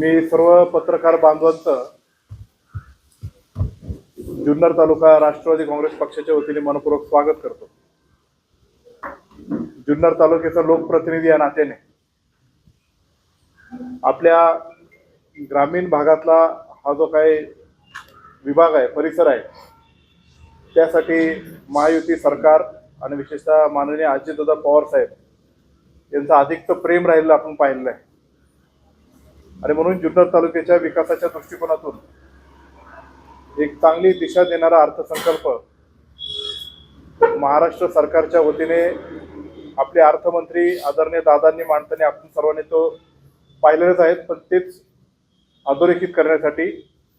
मी सर्व पत्रकार बांधवांचं जुन्नर तालुका राष्ट्रवादी काँग्रेस पक्षाच्या वतीने मनपूर्वक स्वागत करतो. जुन्नर तालुक्याचा लोकप्रतिनिधी या नात्याने आपल्या ग्रामीण भागातला हा जो काही विभाग आहे परिसर आहे त्यासाठी महायुती सरकार आणि विशेषतः माननीय अजितदादा पवार साहेब यांचं अधिकचं प्रेम राहिलेलं आपण पाहिलेलं आहे. आणि म्हणून जुन्नर तालुक्याच्या विकासाच्या दृष्टिकोनातून एक चांगली दिशा देणारा अर्थसंकल्प महाराष्ट्र सरकारच्या वतीने आपले अर्थमंत्री आदरणीय दादांनी मांडताना आपण सर्वांनी तो पाहिलेलेच आहेत पण तेच अधोरेखित करण्यासाठी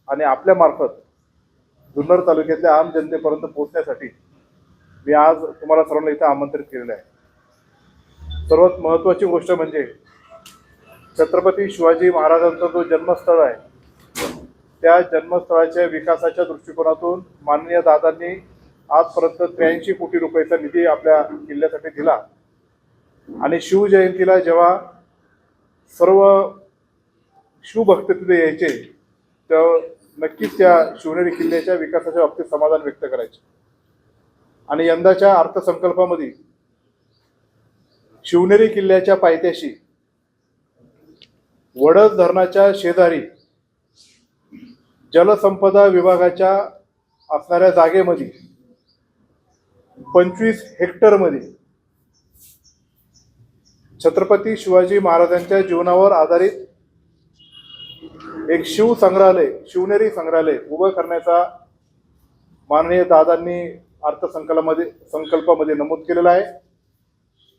आणि आपल्यामार्फत जुन्नर तालुक्यातल्या आम जनतेपर्यंत पोहोचण्यासाठी मी आज तुम्हाला सर्वांना इथं आमंत्रित केलेलं आहे. सर्वात महत्त्वाची गोष्ट म्हणजे छत्रपती शिवाजी महाराजांचा जो जन्मस्थळ आहे त्या जन्मस्थळाच्या विकासाच्या दृष्टिकोनातून माननीय दादांनी आजपर्यंत त्र्याऐंशी कोटी रुपयाचा निधी आपल्या किल्ल्यासाठी दिला. आणि शिवजयंतीला जेव्हा सर्व शिवभक्त तिथे यायचे तेव्हा नक्कीच त्या शिवनेरी किल्ल्याच्या विकासाच्या बाबतीत समाधान व्यक्त करायचे. आणि यंदाच्या अर्थसंकल्पामध्ये शिवनेरी किल्ल्याच्या पायथ्याशी वडद धरणाच्या शेजारी जलसंपदा विभागाच्या असणाऱ्या जागेमध्ये पंचवीस हेक्टरमध्ये छत्रपती शिवाजी महाराजांच्या जीवनावर आधारित एक शिव संग्रहालय शिवनेरी संग्रहालय उभं करण्याचा माननीय दादांनी अर्थसंकल्पामध्ये संकल्पामध्ये नमूद केलेला आहे.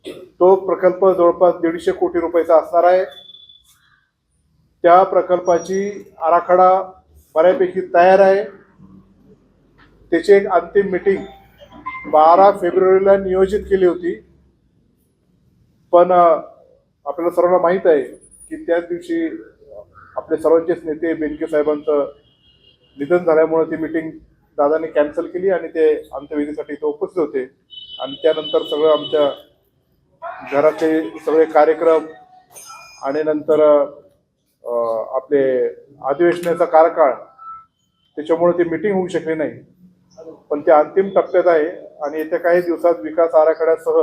तो प्रकल्प जवळपास दीडशे कोटी रुपयाचा असणार आहे. त्या प्रकल्पाची आराखडा बऱ्यापैकी तयार आहे. त्याची एक अंतिम मीटिंग बारा फेब्रुवारीला नियोजित केली होती. पण आपल्याला सर्वांना माहीत आहे की त्याच दिवशी आपले सर्वांचेच नेते बेनके साहेबांचं निधन झाल्यामुळे ती मीटिंग दादांनी कॅन्सल केली आणि ते अंत्यविधीसाठी इथं उपस्थित होते. आणि त्यानंतर सगळं आमच्या घराचे सगळे कार्यक्रम आणि नंतर आपले अधिवेशनाचा कार्यकाळ त्याच्यामुळे ती मीटिंग होऊ शकली नाही. पण ते अंतिम टप्प्यात आहे आणि येत्या काही दिवसात विकास आराखड्यासह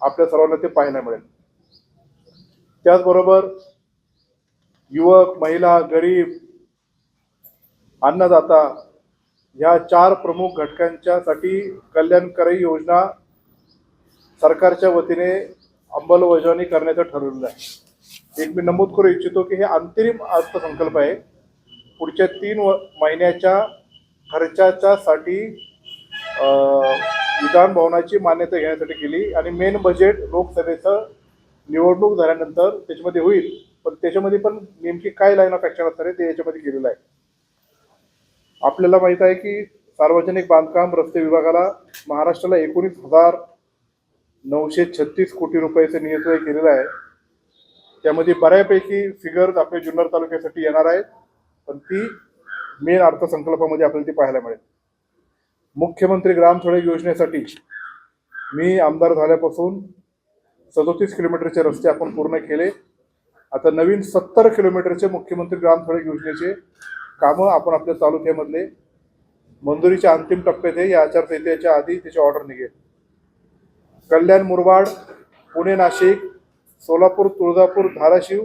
आपल्या सर्वांना ते पाहायला मिळेल. त्याचबरोबर युवक महिला गरीब अन्नदाता ह्या चार प्रमुख घटकांच्यासाठी कल्याणकारी योजना सरकारच्या वतीने अंमलबजावणी करण्याचं ठरवलेलं आहे. एक मी नमूद करू इच्छितो की हे अंतरिम अर्थसंकल्प आहे. पुढच्या तीन व महिन्याच्या खर्चाच्या साठी विधान भवनाची मान्यता घेण्यासाठी केली आणि मेन बजेट लोकसभेचं निवडणूक झाल्यानंतर त्याच्यामध्ये होईल. पण त्याच्यामध्ये पण नेमकी काय लाईन ऑफ ॲक्शन असणार आहे ते याच्यामध्ये केलेलं आहे. आपल्याला माहीत आहे की सार्वजनिक बांधकाम रस्ते विभागाला महाराष्ट्राला एकोणीस हजार नऊशे छत्तीस कोटी रुपयाचं नियंत्रण केलेलं आहे. त्यामध्ये बऱ्यापैकी फिगर्स आपल्या जुन्नर तालुक्यासाठी येणार आहेत. पण ती मेन अर्थसंकल्पामध्ये आपल्याला ती पाहायला मिळेल. मुख्यमंत्री ग्राम सडक योजनेसाठी मी आमदार झाल्यापासून सदोतीस किलोमीटरचे रस्ते आपण पूर्ण केले. आता नवीन सत्तर किलोमीटरचे मुख्यमंत्री ग्राम सडक योजनेचे कामं आपण आपल्या तालुक्यामधले मंजुरीच्या अंतिम टप्प्यात आहे. या आचारसंहितेच्या आधी त्याची ऑर्डर निघेल. कल्याण मुरबाड पुणे नाशिक सोलापूर तुळजापूर धाराशिव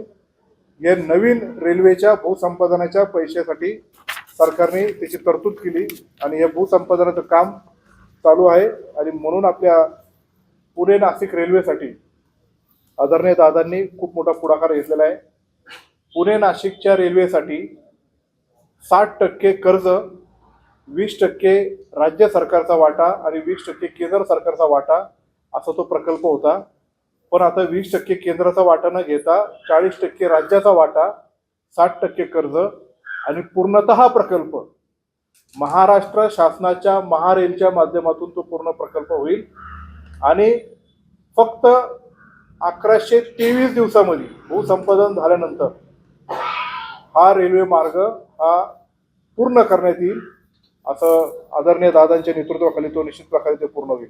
या नवीन रेल्वेच्या भूसंपादनाच्या पैशासाठी सरकारने त्याची तरतूद केली आणि या भूसंपादनाचं काम चालू आहे. आणि म्हणून आपल्या पुणे नाशिक रेल्वेसाठी आदरणीय दादांनी खूप मोठा पुढाकार घेतलेला आहे. पुणे नाशिकच्या रेल्वेसाठी साठ टक्के कर्ज वीस टक्के राज्य सरकारचा वाटा आणि वीस टक्के केंद्र सरकारचा वाटा असा तो प्रकल्प होता. पण आता वीस टक्के केंद्राचा वाटा न घेता चाळीस टक्के राज्याचा वाटा साठ टक्के कर्ज आणि पूर्णत प्रकल्प. महाराष्ट्र शासनाच्या महारेलच्या माध्यमातून तो पूर्ण प्रकल्प होईल. आणि फक्त अकराशे तेवीस दिवसामध्ये भूसंपादन झाल्यानंतर हा रेल्वे मार्ग हा पूर्ण करण्यात येईल असं आदरणीय दादांच्या नेतृत्वाखाली तो निश्चित प्रकारे ते पूर्ण होईल.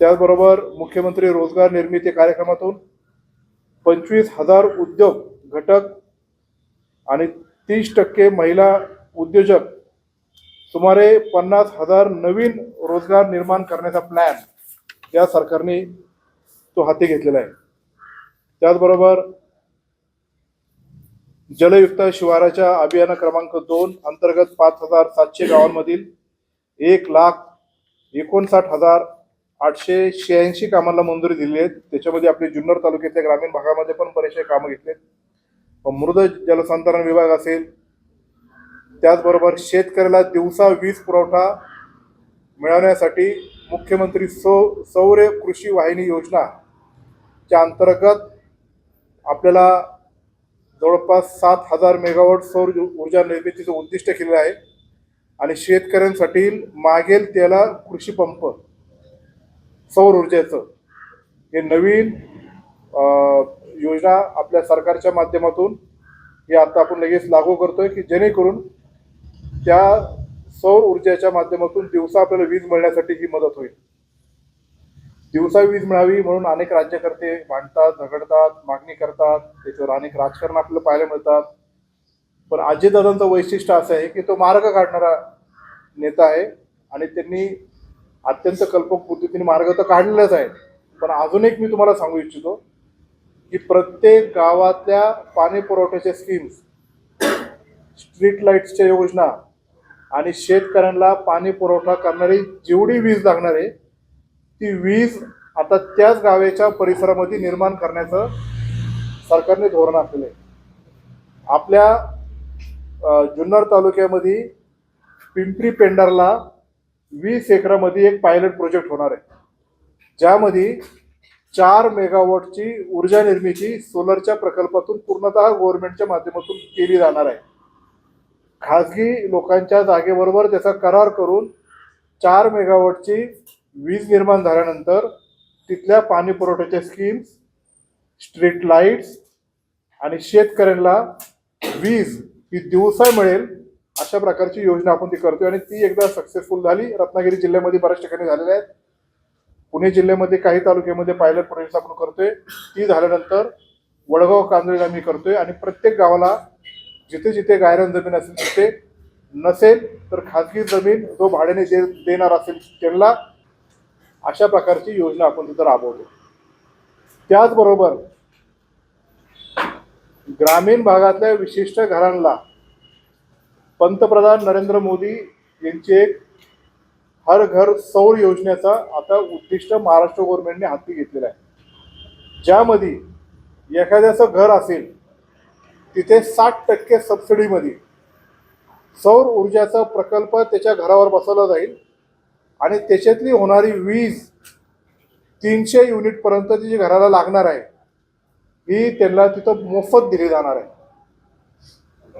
त्याचबरोबर मुख्यमंत्री रोजगार निर्मिती कार्यक्रमातून पंचवीस हजार उद्योग घटक आणि तीस टक्के महिला उद्योजक सुमारे पन्नास हजार नवीन रोजगार निर्माण करण्याचा प्लॅन या सरकारने तो हाती घेतलेला आहे. त्याचबरोबर जलयुक्त शिवाराच्या अभियान क्रमांक दोन अंतर्गत पाच हजार सातशे गावांमधील एक लाख एकोणसाठ हजार आठशे शहाऐंशी कामांना मंजुरी दिली आहे. त्याच्यामध्ये आपले जुन्नर तालुक्यातल्या ग्रामीण भागामध्ये पण बरेचसे कामं घेतलेत मृद जलसंधारण विभाग असेल त्याचबरोबर शेतकऱ्याला दिवसा वीज पुरवठा मिळवण्यासाठी मुख्यमंत्री सौ सौर कृषी वाहिनी योजना च्या अंतर्गत आपल्याला जवळपास सात हजार मेगावॉट सौर ऊर्जा निर्मितीचं उद्दिष्ट केलेलं आहे. आणि शेतकऱ्यांसाठी मागेल त्याला कृषी पंप. सौर ऊर्जेचं हे नवीन योजना आपल्या सरकारच्या माध्यमातून हे आता आपण लगेच लागू करतोय की जेणेकरून त्या सौर ऊर्जेच्या माध्यमातून दिवसा आपल्याला वीज मिळण्यासाठी ही मदत होईल. दिवसा वीज मिळावी म्हणून अनेक राज्यकर्ते भांडतात झगडतात मागणी करतात त्याच्यावर अनेक राजकारण आपल्याला पाहायला मिळतात. पण अजितदादांचं वैशिष्ट्य असं आहे की तो मार्ग काढणारा नेता आहे आणि त्यांनी अत्यंत कल्पक पद्धतीने मार्ग तर काढलेलाच आहे. पण अजून एक मी तुम्हाला सांगू इच्छितो की प्रत्येक गावातल्या पाणी पुरवठ्याच्या स्कीम्स स्ट्रीट लाईट्सच्या योजना आणि शेतकऱ्यांना पाणी पुरवठा करणारी जेवढी वीज लागणार आहे ती वीज आता त्याच गावाच्या परिसरामध्ये निर्माण करण्याचं सरकारने धोरण आखलेलं आहे. आपल्या जुन्नर तालुक्यामध्ये पिंपरी पेंडारला वीस एकरामध्ये एक पायलट प्रोजेक्ट होणार आहे. ज्यामध्ये चार मेगावॉटची ऊर्जा निर्मिती सोलरच्या प्रकल्पातून पूर्णतः गव्हर्नमेंटच्या माध्यमातून केली जाणार आहे. खाजगी लोकांच्या जागेबरोबर त्याचा करार करून चार मेगावॉटची वीज निर्माण झाल्यानंतर तिथल्या पाणी पुरवठ्याच्या स्कीम्स स्ट्रीट लाईट्स आणि शेतकऱ्यांना वीज ही दिवसा मिळेल अशा प्रकारची योजना आपण ती करतोय आणि ती एकदा सक्सेसफुल झाली रत्नागिरी जिल्ह्यामध्ये बऱ्याच ठिकाणी झालेल्या आहेत. पुणे जिल्ह्यामध्ये काही तालुक्यामध्ये पायलट प्रोजेक्ट आपण करतोय. ती झाल्यानंतर वडगाव कांदळीला आम्ही करतोय आणि प्रत्येक गावाला जिथे जिथे गायरान जमीन असेल तिथे नसेल तर खाजगी जमीन जो भाड्याने दे देणार असेल त्यांना अशा प्रकारची योजना आपण तिथं राबवतो. त्याचबरोबर ग्रामीण भागातल्या विशिष्ट घरांना पंतप्रधान नरेंद्र मोदी यांची एक हर घर सौर योजनेचा आता उद्दिष्ट महाराष्ट्र गव्हर्नमेंटने हाती घेतलेलं आहे. ज्यामध्ये एखाद्याचं घर असेल तिथे साठ टक्के सबसिडीमध्ये सौर ऊर्जाचा प्रकल्प त्याच्या घरावर बसवला जाईल आणि त्याच्यातली होणारी वीज तीनशे युनिटपर्यंत ती जी घराला लागणार आहे ही त्यांना तिथं मोफत दिली जाणार आहे.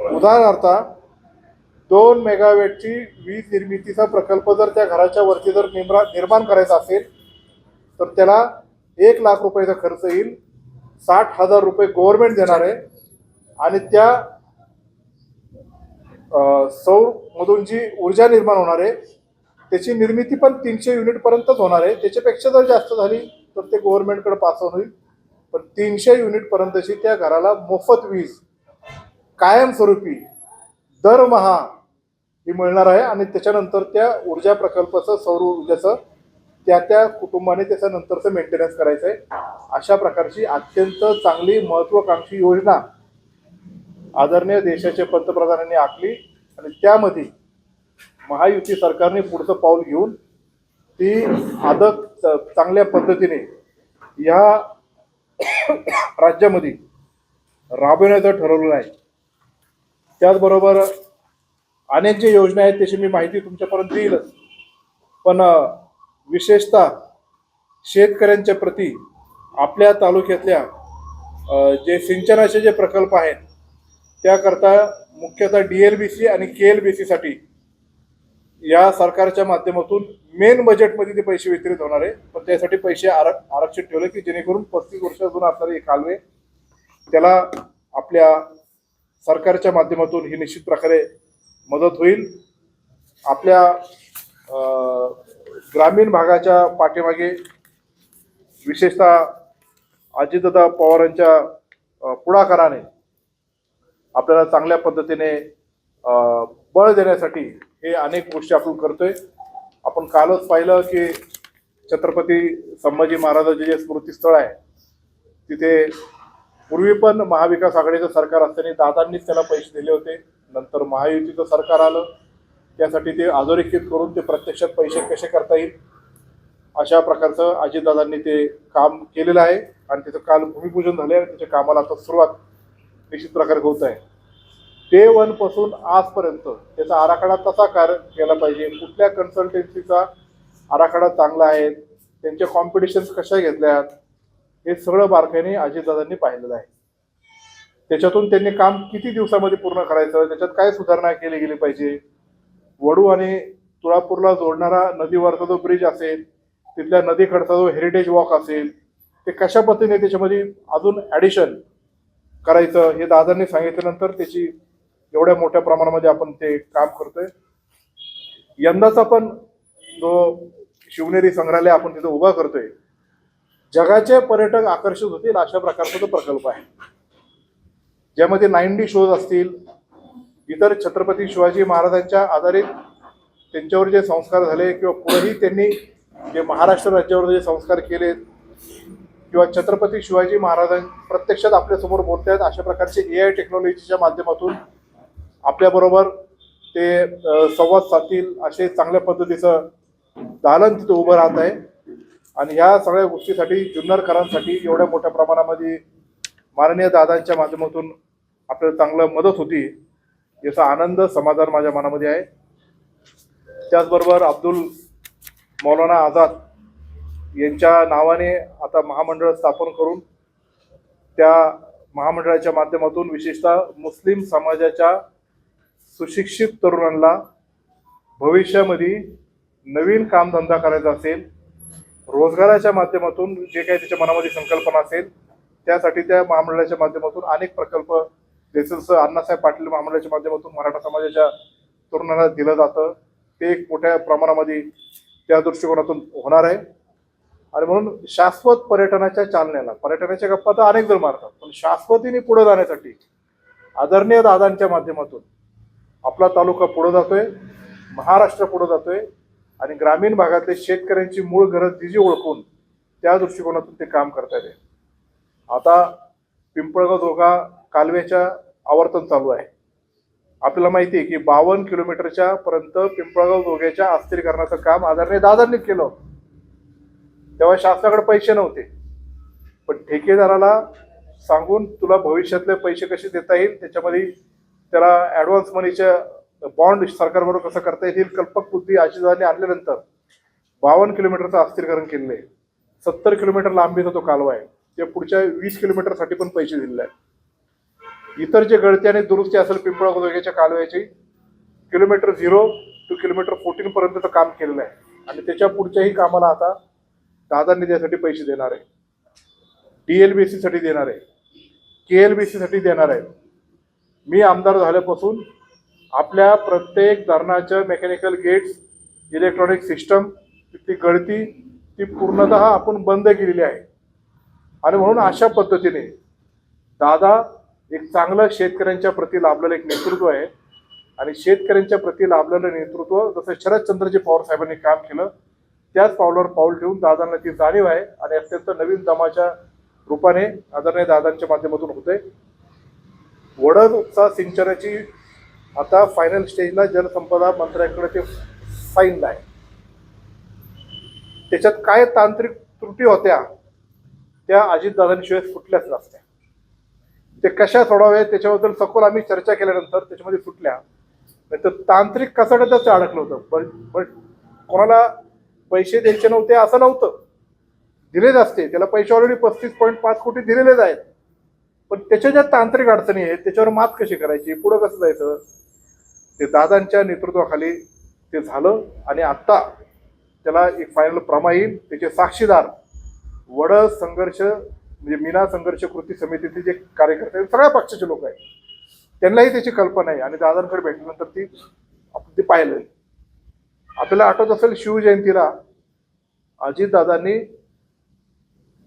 उदाहरणार्थ दोन मेगावॅटची वीज निर्मितीचा प्रकल्प जर त्या घराच्या वरती जर निर्मा निर्माण करायचा असेल तर त्याला एक लाख रुपयाचा खर्च येईल. साठ हजार रुपये गव्हर्नमेंट देणार आहे. आणि त्या सौरमधून जी ऊर्जा निर्माण होणार आहे त्याची निर्मिती पण तीनशे युनिटपर्यंतच होणार आहे. त्याच्यापेक्षा जर जास्त झाली तर ते गव्हर्नमेंटकडे पास होईल. पण तीनशे युनिटपर्यंतची त्या घराला मोफत वीज कायमस्वरूपी दरमहा ही मिळणार आहे आणि त्याच्यानंतर त्या ऊर्जा प्रकल्पाचं सौर ऊर्जेचं त्या त्या कुटुंबाने त्याच्या नंतरचं मेंटेनन्स करायचं आहे अशा प्रकारची अत्यंत चांगली महत्वाकांक्षी योजना आदरणीय देशाचे पंतप्रधानांनी आखली आणि त्यामध्ये महायुती सरकारने पुढचं पाऊल घेऊन ती आदत च- चांगल्या पद्धतीने या राज्यामध्ये राबविण्याचं ठरवलं आहे. त्याचबरोबर अनेक जे योजना आहेत त्याची मी माहिती तुमच्यापर्यंत देईलच. पण विशेषतः शेतकऱ्यांच्या प्रती आपल्या तालुक्यातल्या जे सिंचनाचे जे प्रकल्प आहेत त्याकरता मुख्यतः डी एल बी सी आणि के एल बी सीसाठी या सरकारच्या माध्यमातून मेन बजेटमध्ये ते पैसे वितरित होणार आहे. पण त्यासाठी पैसे आरक आरक्षित ठेवले की जेणेकरून पस्तीस वर्षातून असणारे हे कालवे त्याला आपल्या सरकारच्या माध्यमातून ही निश्चित प्रकारे मदत होईल. आपल्या ग्रामीण भागाच्या पाठीमागे विशेषतः अजितदादा पवारांच्या पुढाकाराने आपल्याला चांगल्या पद्धतीने बळ देण्यासाठी हे अनेक गोष्टी आपण करतोय. आपण कालच पाहिलं की छत्रपती संभाजी महाराजांचे जे स्मृतीस्थळ आहे तिथे पूर्वी पण महाविकास आघाडीचं सरकार असताना दादांनीच त्याला पैसे दिले होते. नंतर महायुतीचं सरकार आलं त्यासाठी ते अधोरेखित करून ते प्रत्यक्षात पैसे कसे करता येईल? अशा प्रकारचं अजितदादांनी ते काम केलेलं आहे आणि त्याचं काल भूमिपूजन झाले आणि त्याच्या कामाला आता सुरुवात निश्चित प्रकारे होत आहे. डे वनपासून आजपर्यंत त्याचा आराखडा तसा कार्य केला पाहिजे. कुठल्या कन्सल्टन्सीचा आराखडा चांगला आहे? त्यांच्या कॉम्पिटिशन्स कशा घेतल्यात? हे सगळं बारकाईने अजितदादांनी पाहिलेलं आहे. त्याच्यातून त्यांनी काम किती दिवसामध्ये पूर्ण करायचं? त्याच्यात काय सुधारणा केली गेली पाहिजे? वडू आणि तुळापूरला जोडणारा नदीवरचा जो ब्रिज असेल तिथल्या नदीकडचा जो हेरिटेज वॉक असेल ते कशा पद्धतीने त्याच्यामध्ये अजून ॲडिशन करायचं हे दादांनी सांगितल्यानंतर त्याची एवढ्या मोठ्या प्रमाणामध्ये आपण ते काम करतोय. यंदाचा पण जो शिवनेरी संग्रहालय आपण तिथं उभा करतोय जगाचे पर्यटक आकर्षित होतील अशा प्रकारचा तो प्रकल्प आहे. ज्यामध्ये नाईन डी शोज असतील इतर छत्रपती शिवाजी महाराजांच्या आधारित त्यांच्यावर जे संस्कार झाले किंवा पुढेही त्यांनी जे महाराष्ट्र राज्यावर जे संस्कार केले किंवा छत्रपती शिवाजी महाराजां प्रत्यक्षात आपल्यासमोर बोलत आहेत अशा प्रकारचे ए आय टेक्नॉलॉजीच्या माध्यमातून आपल्याबरोबर ते संवाद साधतील असे चांगल्या पद्धतीचं दालन तिथं उभं राहत आहे. आणि ह्या सगळ्या गोष्टीसाठी जुन्नरकरांसाठी एवढ्या मोठ्या प्रमाणामध्ये माननीय दादांच्या माध्यमातून आपल्याला चांगलं मदत होती याचा आनंद समाधान माझ्या मनामध्ये आहे. त्याचबरोबर अब्दुल मौलाना आझाद यांच्या नावाने आता महामंडळ स्थापन करून त्या महामंडळाच्या माध्यमातून विशेषतः मुस्लिम समाजाच्या सुशिक्षित तरुणांना भविष्यामध्ये नवीन कामधंदा करायचा असेल रोजगाराच्या माध्यमातून जे काही त्याच्या मनामध्ये संकल्पना असेल त्यासाठी त्या महामंडळाच्या माध्यमातून अनेक प्रकल्प जसं अण्णासाहेब पाटील महामंडळाच्या माध्यमातून मराठा समाजाच्या तरुणांना दिलं जातं. ते एक मोठ्या प्रमाणामध्ये त्या दृष्टिकोनातून होणार आहे. आणि म्हणून शाश्वत पर्यटनाच्या चालनेला पर्यटनाच्या गप्पा तर अनेक जण मारतात पण शाश्वतीने पुढे जाण्यासाठी आदरणीय दादांच्या माध्यमातून आपला तालुका पुढे जातोय महाराष्ट्र पुढे जातोय आणि ग्रामीण भागातले शेतकऱ्यांची मूळ गरज जी ओळखून त्या दृष्टिकोनातून ते काम करता येते आता पिंपळगाव दोघा कालव्याच्या आवर्तन चालू आहे. आपल्याला माहिती आहे की बावन्न किलोमीटरच्या पर्यंत पिंपळगाव दोघ्याच्या अस्थिरीकरणाचं काम आदरणीय दादांनी केलं. तेव्हा शासनाकडे पैसे नव्हते. पण ठेकेदाराला सांगून तुला भविष्यातले पैसे कसे देता येईल त्याच्यामध्ये त्याला ॲडव्हान्स मनीच्या बॉन्ड सरकारबरोबर कसं करता येईल कल्पक बुद्धी आशिषदारांनी आणल्यानंतर बावन्न किलोमीटरचं अस्थिरीकरण केलेलं आहे. सत्तर किलोमीटर लांबीचा तो कालवा आहे. ते पुढच्या वीस किलोमीटरसाठी पण पैसे दिलेले आहेत. इतर जे गळती आणि दुरुस्ती असेल पिंपळ गोदोग्याच्या कालव्याची kilometre zero two kilometre fourteen पर्यंतचं काम केलेलं आहे. आणि त्याच्या पुढच्याही कामाला आता दादा त्यासाठी पैसे देणार आहे. डी एल बी सीसाठी देणार आहे. के एल बी सीसाठी देणार आहे. मी आमदार झाल्यापासून आपल्या प्रत्येक धरणाच्या मेकॅनिकल गेट्स इलेक्ट्रॉनिक सिस्टम ती गळती ती पूर्णतः आपण बंद केलेली आहे. आणि म्हणून अशा पद्धतीने दादा एक चांगलं शेतकऱ्यांच्या प्रती लाभलेलं एक नेतृत्व आहे. आणि शेतकऱ्यांच्या प्रती लाभलेलं नेतृत्व जसं शरदचंद्रजी पवार साहेबांनी काम केलं त्याच पावलावर पाऊल ठेवून दादांना ती जाणीव आहे आणि अत्यंत नवीन दमाच्या रूपाने आदरणीय दादांच्या माध्यमातून होते. वडद उपसा सिंचनाची आता फायनल स्टेजला जलसंपदा मंत्र्याकडे ते फाईन आहे. त्याच्यात काय तांत्रिक त्रुटी होत्या त्या अजितदादांशिवाय फुटल्याच नसत्या. ते कशा सोडावे त्याच्याबद्दल सखोल आम्ही चर्चा केल्यानंतर त्याच्यामध्ये सुटल्या. नाही तर तांत्रिक कसाडं त्याचं अडकलं होतं. पण पण कोणाला पैसे द्यायचे नव्हते असं नव्हतं. दिलेच असते. त्याला पैसे ऑलरेडी पस्तीस पॉईंट पाच कोटी दिलेलेच आहेत. पण त्याच्या ज्या तांत्रिक अडचणी आहेत त्याच्यावर मात कशी करायची? पुढं कसं जायचं? ते दादांच्या नेतृत्वाखाली ते झालं आणि आत्ता त्याला एक फायनल प्रमा येईल. त्याचे साक्षीदार वड संघर्ष म्हणजे मीना संघर्ष कृती समितीचे जे कार्यकर्ते सगळ्या पक्षाचे लोक आहेत. त्यांनाही त्याची कल्पना आहे. आणि दादांकडे भेटल्यानंतर ती आपण ते पाहिलं आपल्याला आठवत असेल शिवजयंतीला अजितदादांनी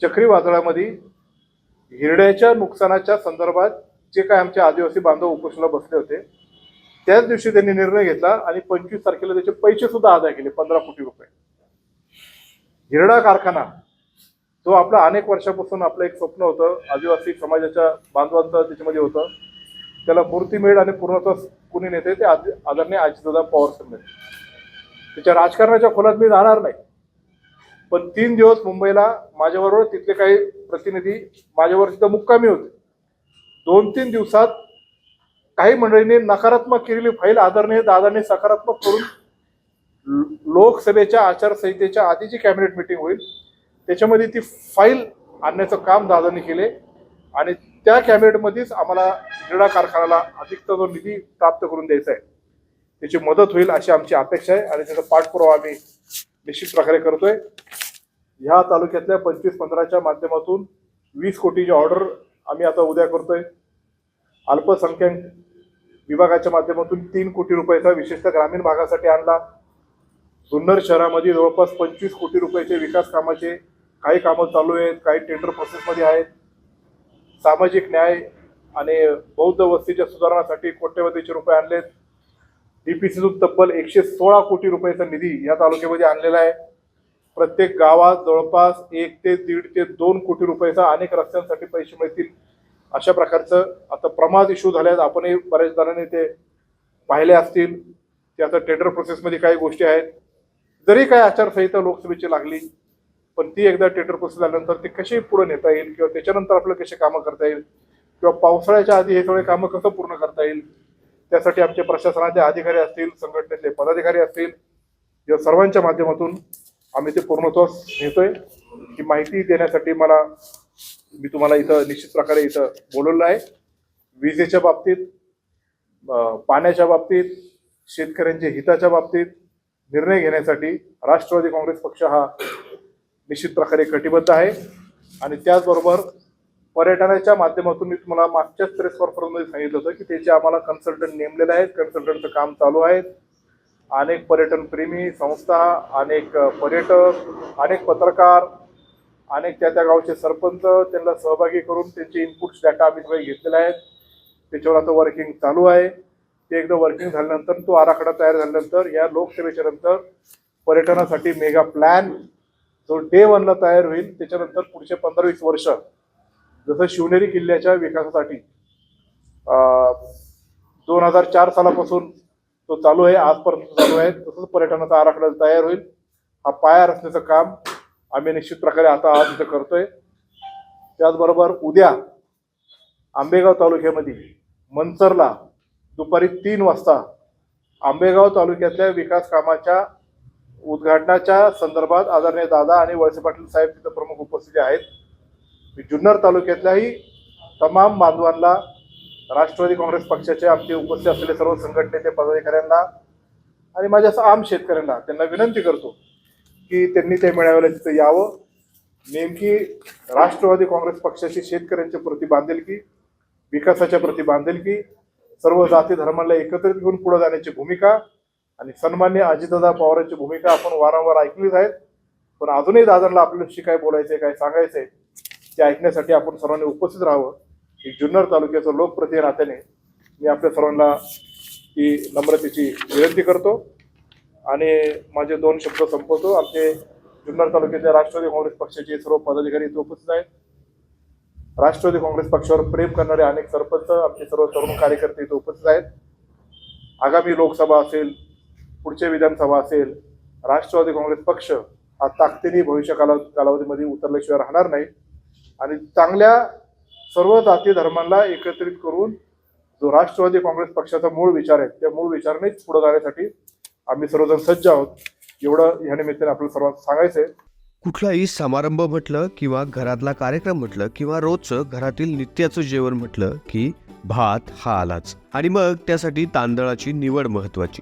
चक्रीवादळामध्ये हिरड्याच्या नुकसानाच्या संदर्भात जे काय आमचे आदिवासी बांधव उपोषणाला बसले होते त्याच दिवशी त्यांनी निर्णय घेतला आणि पंचवीस तारखेला त्याचे पैसे सुद्धा अदा केले पंधरा कोटी रुपये. हिरडा कारखाना जो आपला अनेक वर्षापासून आपलं एक स्वप्न होतं आदिवासी समाजाच्या बांधवांचं त्याच्यामध्ये होतं. त्याला मूर्ती मिळेल आणि पूर्णतः कुणी नेते ते आद- आदरणीय अजितदादा पवार साहेब त्याच्या राजकारणाच्या खोलात मी जाणार नाही. पण तीन दिवस मुंबईला माझ्याबरोबर तिथले काही प्रतिनिधी माझ्यावर तिथं मुक्कामी होते. दोन तीन दिवसात काही मंडळींनी नकारात्मक केलेली फाईल आदरणीय दादांनी सकारात्मक करून लोकसभेच्या आचारसंहितेच्या आधीची कॅबिनेट मिटिंग होईल. त्याच्यामध्ये ती फाईल आणण्याचं काम दादांनी केले. आणि त्या कॅबिनेटमध्येच आम्हाला क्रीडा कारखान्याला अधिकचा जो निधी प्राप्त करून द्यायचा आहे त्याची मदत होईल अशी आमची अपेक्षा आहे. आणि त्याचा पाठपुरावा आम्ही निश्चित प्रकारे करतोय. ह्या तालुक्यातल्या पंचवीस पंधराच्या माध्यमातून वीस कोटीची ऑर्डर आम्ही आता उद्या करतोय. अल्पसंख्याक विभागाच्या माध्यमातून तीन कोटी रुपयाचा विशेषतः ग्रामीण भागासाठी आणला. जुन्नर शहरामध्ये जवळपास पंचवीस कोटी रुपयाचे विकास कामाचे काही कामं चालू आहेत काही टेंडर प्रोसेसमध्ये आहेत. सामाजिक न्याय आणि बौद्ध वस्तीच्या सुधारणासाठी कोट्यवधीचे रुपये आणलेत. डीपीसीतून तब्बल एकशे सोळा कोटी रुपयाचा निधी या तालुक्यामध्ये आणलेला आहे. प्रत्येक गावात जवळपास एक ते दीड ते दोन कोटी रुपयाचा अनेक रस्त्यांसाठी पैसे मिळतील अशा प्रकारचं आता प्रमाद इश्यू झाल्यात. आपणही बऱ्याच जणांनी ते पाहिले असतील. ते आता टेंडर प्रोसेसमध्ये काही गोष्टी आहेत. जरी काही आचारसंहिता लोकसभेची लागली पण ती एकदा टेंडर प्रोसेस झाल्यानंतर ती कशी पुढे नेता येईल किंवा त्याच्यानंतर आपलं कशी कामं करता येईल? किंवा पावसाळ्याच्या आधी हे सगळे कामं कसं पूर्ण करता येईल? त्यासाठी आमचे प्रशासनाचे अधिकारी असतील संघटनेतले पदाधिकारी असतील या सर्वांच्या माध्यमातून आम्ही ते पूर्णत्वास नेतोय. ही माहिती देण्यासाठी मला मी तुम्हाला इथं निश्चित प्रकारे इथं बोलवलं आहे. विजेच्या बाबतीत पाण्याच्या बाबतीत शेतकऱ्यांच्या हिताच्या बाबतीत निर्णय घेण्यासाठी राष्ट्रवादी काँग्रेस पक्ष हा निश्चित प्रकारे कटिबद्ध आहे. आणि त्याचबरोबर पर्यटनाच्या माध्यमातून मी तुम्हाला मागच्याच प्रेस कॉन्फरन्समध्ये सांगितलं होतं की त्याचे आम्हाला कन्सल्टंट नेमलेले आहेत. कन्सल्टंटचं काम चालू आहे अनेक पर्यटनप्रेमी संस्था अनेक पर्यटक अनेक पत्रकार अनेक त्या त्या गावचे सरपंच त्यांना सहभागी करून त्यांचे इनपुट्स डाटा आम्ही सगळे घेतलेले आहेत. त्याच्यावर आता वर्किंग चालू आहे. ते एकदा वर्किंग झाल्यानंतर तो आराखडा तयार झाल्यानंतर या लोकसेवेच्या नंतर पर्यटनासाठी मेगा प्लॅन जो डे वनला तयार होईल त्याच्यानंतर पुढचे पंधरा वीस वर्ष जसं शिवनेरी किल्ल्याच्या विकासासाठी दोन हजार चार सालापासून तो चालू आहे आजपर्यंत चालू आहे तसंच पर्यटनाचा आराखडा तयार होईल. हा पाया रचण्याचं काम आम्ही निश्चित प्रकारे आता आज इथं करतोय. त्याचबरोबर उद्या आंबेगाव तालुक्यामध्ये मनसरला दुपारी तीन वाजता आंबेगाव तालुक्यातल्या विकास कामाच्या उद्घाटनाच्या संदर्भात आदरणीय दादा आणि वळसे पाटील साहेब तिथं प्रमुख उपस्थिती आहेत. मी जुन्नर तालुक्यातल्याही तमाम बांधवांना राष्ट्रवादी काँग्रेस पक्षाचे आमचे उपस्थित असलेले सर्व संघटनेचे पदाधिकाऱ्यांना आणि माझ्या असं आम शेतकऱ्यांना त्यांना विनंती करतो की त्यांनी त्या मेळाव्याला तिथं यावं. नेमकी राष्ट्रवादी काँग्रेस पक्षाची शेतकऱ्यांच्या प्रती बांधिलकी विकासाच्या प्रती बांधिलकी सर्व जाती धर्माला एकत्रित घेऊन पुढे जाण्याची भूमिका आणि सन्मान्य अजितदादा पवारांची भूमिका आपण वारंवार ऐकलीच आहेत. पण अजूनही दादांना आपल्याशी काय बोलायचंय काय सांगायचंय ते ऐकण्यासाठी आपण सर्वांनी उपस्थित राहावं. ही जुन्नर तालुक्याचं लोकप्रतिनिधी नात्याने मी आपल्या सर्वांना ही नम्रतेची विनंती करतो. आणि माझे दोन शब्द संपवतो. आमचे जुन्नर तालुक्याच्या राष्ट्रवादी काँग्रेस पक्षाचे सर्व पदाधिकारी इथे उपस्थित आहेत. राष्ट्रवादी काँग्रेस पक्षावर प्रेम करणारे अनेक सरपंच आमचे सर्व तरुण कार्यकर्ते इथे उपस्थित आहेत. आगामी लोकसभा असेल पुढचे विधानसभा असेल राष्ट्रवादी काँग्रेस पक्ष हा ताकदीने भविष्य काला कालावधीमध्ये उतरल्याशिवाय राहणार नाही. आणि चांगल्या सर्व जाती धर्मांना एकत्रित करून जो राष्ट्रवादी काँग्रेस पक्षाचा मूळ विचार आहे त्या मूळ विचारानेच पुढे जाण्यासाठी आम्ही सर्वजण सज्ज आहोत. एवढं ह्या निमित्ताने आपल्याला सर्वांना सांगायचं आहे कुठलाही समारंभ म्हटलं किंवा घरातला कार्यक्रम म्हटलं किंवा रोजचं घरातील नित्याचं जेवण म्हटलं की भात हा आलाच. आणि मग त्यासाठी तांदळाची निवड महत्वाची